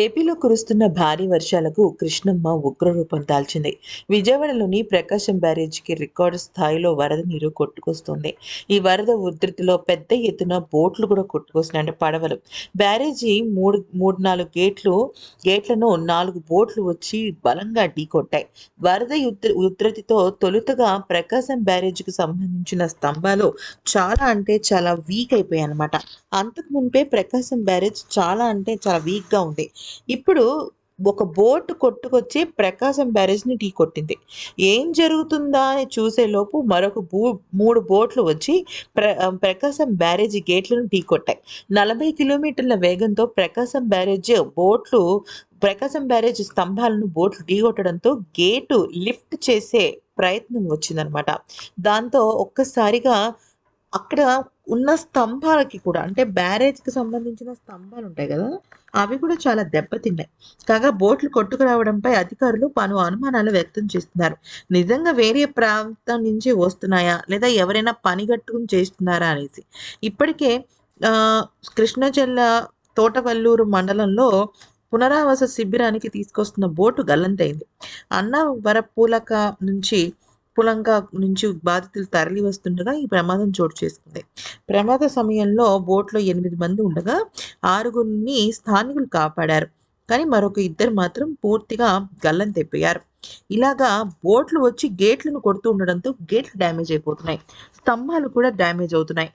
ఏపీలో కురుస్తున్న భారీ వర్షాలకు కృష్ణమ్మ ఉగ్రరూపం దాల్చింది. విజయవాడలోని ప్రకాశం బ్యారేజీకి రికార్డు స్థాయిలో వరద నీరు కొట్టుకొస్తుంది. ఈ వరద ఉధృతిలో పెద్ద ఎత్తున బోట్లు కూడా కొట్టుకొస్తున్నాయి అంటే పడవలు. బ్యారేజీ మూడు మూడు నాలుగు గేట్లు గేట్లను నాలుగు బోట్లు వచ్చి బలంగా ఢీకొట్టాయి వరద ఉధృతితో తొలుతగా ప్రకాశం బ్యారేజీకి సంబంధించిన స్తంభాలు చాలా అంటే చాలా వీక్ అయిపోయాయి అనమాట అంతకు మునిపే ప్రకాశం బ్యారేజ్ చాలా అంటే చాలా వీక్గా ఉంది. ఇప్పుడు ఒక బోట్ కొట్టుకొచ్చి ప్రకాశం బ్యారేజ్ని ఢీ కొట్టింది. ఏం జరుగుతుందా అని చూసేలోపు మరొక బూ మూడు బోట్లు వచ్చి ప్ర ప్రకాశం బ్యారేజ్ గేట్లను ఢీ కొట్టాయి. నలభై కిలోమీటర్ల వేగంతో ప్రకాశం బ్యారేజ్ బోట్లు ప్రకాశం బ్యారేజ్ స్తంభాలను బోట్లు ఢీకొట్టడంతో గేటు లిఫ్ట్ చేసే ప్రయత్నం వచ్చిందనమాట. దాంతో ఒక్కసారిగా అక్కడ ఉన్న స్తంభాలకి కూడా అంటే బ్యారేజ్కి సంబంధించిన స్తంభాలు ఉంటాయి కదా అవి కూడా చాలా దెబ్బతిన్నాయి. కాగా బోట్లు కొట్టుకురావడంపై అధికారులు పలు అనుమానాలు వ్యక్తం చేస్తున్నారు. నిజంగా వేరే ప్రాంతం నుంచి వస్తున్నాయా లేదా ఎవరైనా పని కట్టుకుని చేస్తున్నారా అనేసి. ఇప్పటికే ఆ, కృష్ణా జిల్లా తోటవల్లూరు మండలంలో పునరావాస శిబిరానికి తీసుకొస్తున్న బోటు గల్లంతైంది అన్నవరపూలక నుంచి పులంక నుంచి బాధితులు తరలి వస్తుండగా ఈ ప్రమాదం చోటు చేసుకుంది. ప్రమాద సమయంలో బోట్లో ఎనిమిది మంది ఉండగా ఆరుగురిని స్థానికులు కాపాడారు. కానీ మరొక ఇద్దరు మాత్రం పూర్తిగా గల్లం తెప్పారు ఇలాగా బోట్లు వచ్చి గేట్లను కొడుతూ ఉండడంతో గేట్లు డ్యామేజ్ అయిపోతున్నాయి. స్తంభాలు కూడా డ్యామేజ్ అవుతున్నాయి.